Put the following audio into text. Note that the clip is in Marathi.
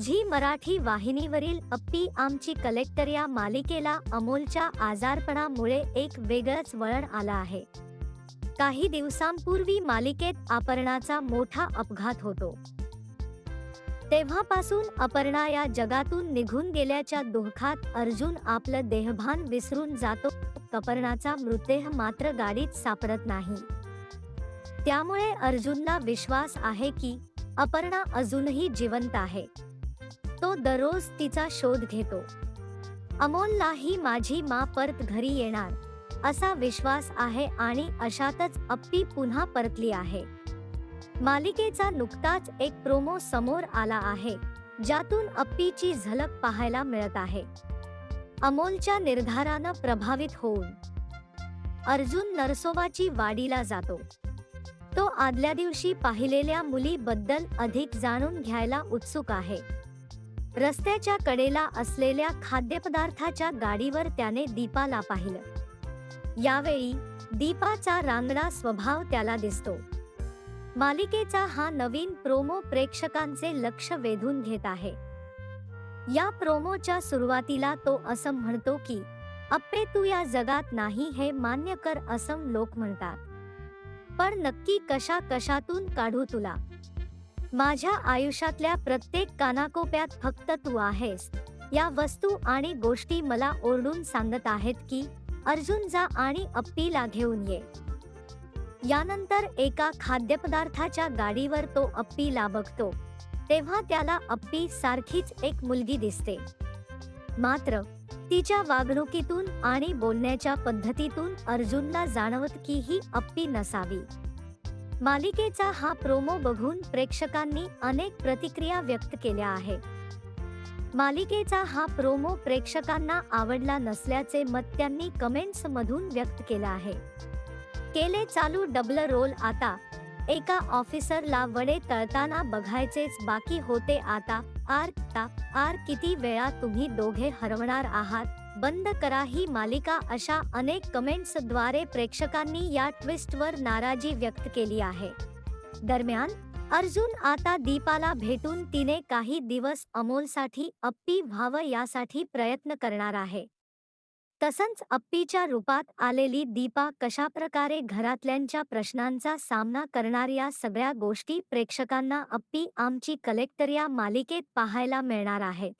झी मराठी वाहिनीवरील अप्पी आमची कलेक्टर या मालिकेला अमोलच्या आजारपणामुळे एक वेगळंच वळण आलं आहे. काही दिवसांपूर्वी मालिकेत अपर्णाचा मोठा अपघात होतो. तेव्हापासून अपर्णा या जगातून निघून गेल्याच्या दुःखात अर्जुन आपलं देहभान विसरून जातो अपर्णाचा मृतदेह मात्र गाडीत सापडत नाही. त्यामुळे अर्जुनला विश्वास आहे की अपर्णा अजूनही जिवंत आहे. तो दररोज तिचा शोध घेतो. अमोलला ही माझी मा परत घरी येणार असा विश्वास आहे आणि अशातच अप्पी पुन्हा परतली आहे. मालिकेचा नुकताच एक प्रोमो समोर आला आहे ज्यातून अप्पीची झलक पाहायला मिळत आहे. अमोलच्या निर्धारानं प्रभावित होऊन अर्जुन नरसोबाची वाडीला जातो. तो आदल्या दिवशी पाहिलेल्या मुलीबद्दल अधिक जाणून घ्यायला उत्सुक आहे. रस्त्याच्या कडेला असलेल्या खाद्यपदार्थाच्या गाडीवर त्याने दीपाला पाहिलं. यावेळी दीपाचा रांगडा स्वभाव त्याला दिसतो. मालिकेचा हा नवीन प्रोमो प्रेक्षकांचे लक्ष वेधून घेत आहे. या प्रोमोच्या सुरुवातीला तो असं म्हणतो की अप्पे तू या जगात नाही हे मान्य कर असं लोक म्हणतात. पण नक्की कशा कशातून काढू तुला? माझ्या आयुष्यातल्या प्रत्येक कानाकोप्यात फक्त तू आहेस. या वस्तू आणि गोष्टी मला ओरडून सांगत आहेत की अर्जुन जा आणि अप्पीला घेऊन ये. यानंतर एका खाद्यपदार्थाच्या गाडीवर तो अप्पीला बघतो. तेव्हा त्याला अप्पी सारखीच एक मुलगी दिसते. मात्र तिच्या वागणुकीतून आणि बोलण्याच्या पद्धतीतून अर्जुनला जाणवत की ही अप्पी नसावी. मालिकेचा हा प्रोमो बघून प्रेक्षकांनी अनेक प्रतिक्रिया व्यक्त केल्या आहेत. मालिकेचा हा प्रोमो प्रेक्षकांना आवडला नसल्याचे मत त्यांनी कमेंट्स मधून व्यक्त केलं आहे. केले चालू डबल रोल आता. एका ऑफिसरला वडे तळताना बघायचेच बाकी होते आता. आर ता आर किती वेळा तुम्ही दोघे हरवणार आहात? बंद करा ही मालिका अशा अनेक कमेंट्सद्वारे प्रेक्षकांनी या ट्विस्टवर नाराजी व्यक्त केली आहे. दरम्यान अर्जुन आता दीपाला भेटून तिने काही दिवस अमोलसाठी अप्पी व्हावं यासाठी प्रयत्न करणार आहे. तसंच अप्पीच्या रूपात आलेली दीपा कशाप्रकारे घरातल्यांच्या प्रश्नांचा सामना करणार या सगळ्या गोष्टी प्रेक्षकांना अप्पी आमची कलेक्टर या मालिकेत पाहायला मिळणार आहेत.